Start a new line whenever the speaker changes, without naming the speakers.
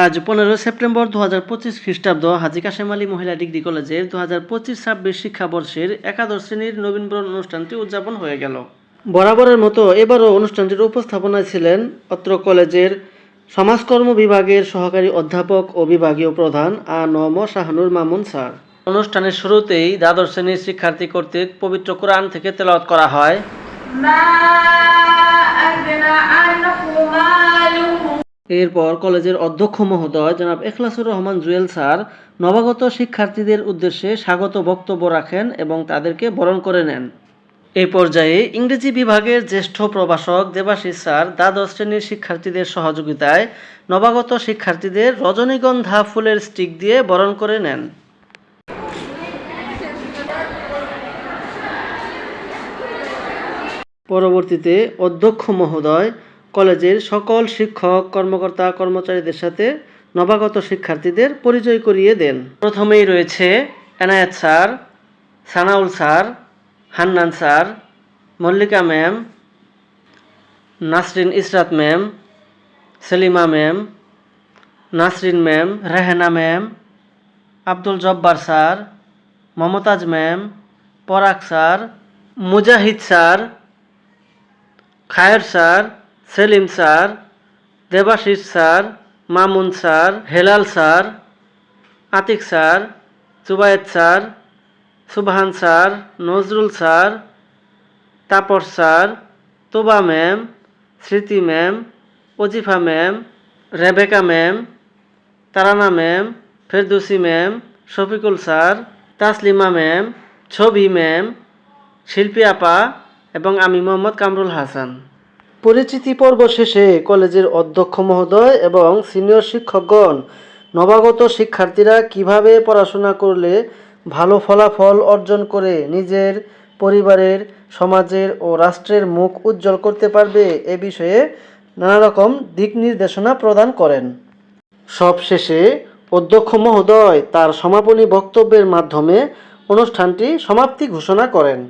আজ পনেরো সেপ্টেম্বর দু হাজার পঁচিশ খ্রিস্টাব্দ হাজি কাশেম আলী মহিলা ডিগ্রি কলেজের দু হাজার পঁচিশ ছাব্বিশ শিক্ষাবর্ষের একাদশ শ্রেণির নবীনবরণ অনুষ্ঠানটি উদযাপন হয়ে গেল। বরাবরের মতো এবারও অনুষ্ঠানটির উপস্থাপনায় ছিলেন অত্র কলেজের সমাজকর্ম বিভাগের সহকারী অধ্যাপক ও বিভাগীয় প্রধান আ নম শাহানুর মামুন স্যার। অনুষ্ঠানের শুরুতেই দ্বাদশ শ্রেণির শিক্ষার্থী কর্তৃক পবিত্র কোরআন থেকে তেলাওয়াত করা হয়। এরপর কলেজের অধ্যক্ষ মহোদয় জনাব এখলাসুর রহমান জুয়েল স্যার নবাগত শিক্ষার্থীদের উদ্দেশ্যে স্বাগত বক্তব্য রাখেন এবং তাদেরকে বরণ করে নেন। এই পর্যায়ে ইংরেজি বিভাগের জ্যেষ্ঠ প্রভাষক দেবাশিস স্যার দ্বাদশ শ্রেণির শিক্ষার্থীদের সহযোগিতায় নবাগত শিক্ষার্থীদের রজনীগন্ধা ফুলের স্টিক দিয়ে বরণ করে নেন। পরবর্তীতে অধ্যক্ষ মহোদয় কলেজের সকল শিক্ষক, কর্মকর্তা, কর্মচারীদের সাথে নবাগত শিক্ষার্থীদের পরিচয় করিয়ে দেন। প্রথমেই রয়েছে Enayet sir, Sanaul sir, Hannan sir, Mallika ma'am, Nasrin Israt ma'am, Selima ma'am, Nasrin ma'am, Rehena ma'am, Abdul Jabbar sir, Momtaz ma'am, Parag sir, Mujahid sir, Khayer sir Selim sir, Debashis sir, Mamun sir, Helal sir, Atik sir, Jubayed sir, Subhan sir, Nazrul sir, Tapas sir, Toba ma'am, Smriti ma'am Ajifa ma'am, Rebeka ma'am, Tarana ma'am, Ferdousi ma'am, Shafiqul sir, Taslima ma'am, Chhobi ma'am, Shilpi আপা এবং আমি মোহাম্মদ কামরুল হাসান। পরিচিতি পর্ব শেষে কলেজের অধ্যক্ষ মহোদয় এবং সিনিয়র শিক্ষকগণ, নবাগত শিক্ষার্থীরা কীভাবে পড়াশোনা করলে ভালো ফলাফল অর্জন করে নিজের পরিবারের, সমাজের ও রাষ্ট্রের মুখ উজ্জ্বল করতে পারবে এ বিষয়ে নানা রকম দিক নির্দেশনা প্রদান করেন। সবশেষে অধ্যক্ষ মহোদয় তার সমাপনী বক্তব্যের মাধ্যমে অনুষ্ঠানটি সমাপ্তি ঘোষণা করেন।